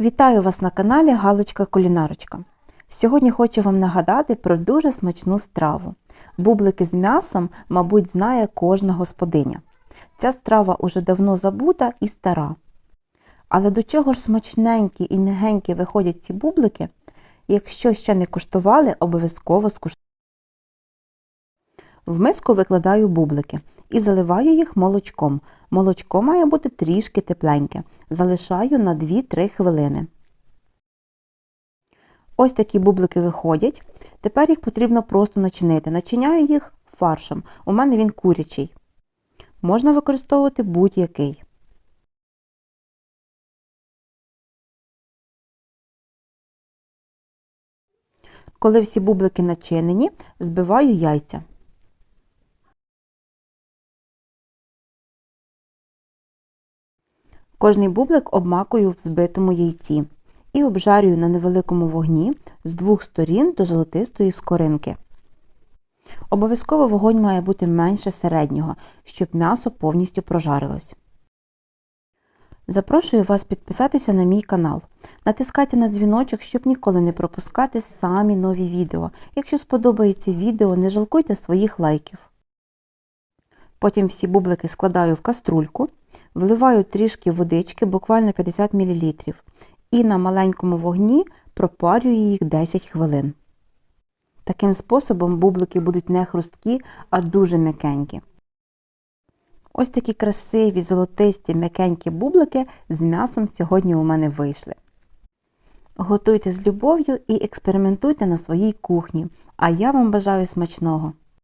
Вітаю вас на каналі Галочка Кулінарочка. Сьогодні хочу вам нагадати про дуже смачну страву. Бублики з м'ясом, мабуть, знає кожна господиня. Ця страва уже давно забута і стара. Але до чого ж смачненькі і м'ягенькі виходять ці бублики? Якщо ще не куштували, обов'язково скуштуйте. В миску викладаю бублики і заливаю їх молочком. Молочко має бути трішки тепленьке. Залишаю на 2-3 хвилини. Ось такі бублики виходять. Тепер їх потрібно просто начинити. Начиняю їх фаршем. У мене він курячий. Можна використовувати будь-який. Коли всі бублики начинені, збиваю яйця. Кожний бублик обмакую в збитому яйці і обжарюю на невеликому вогні з двох сторін до золотистої скоринки. Обов'язково вогонь має бути менше середнього, щоб м'ясо повністю прожарилось. Запрошую вас підписатися на мій канал. Натискайте на дзвіночок, щоб ніколи не пропускати самі нові відео. Якщо сподобається відео, не жалкуйте своїх лайків. Потім всі бублики складаю в каструльку, вливаю трішки водички, буквально 50 мл, і на маленькому вогні пропарюю їх 10 хвилин. Таким способом бублики будуть не хрусткі, а дуже м'якенькі. Ось такі красиві, золотисті, м'якенькі бублики з м'ясом сьогодні у мене вийшли. Готуйте з любов'ю і експериментуйте на своїй кухні, а я вам бажаю смачного!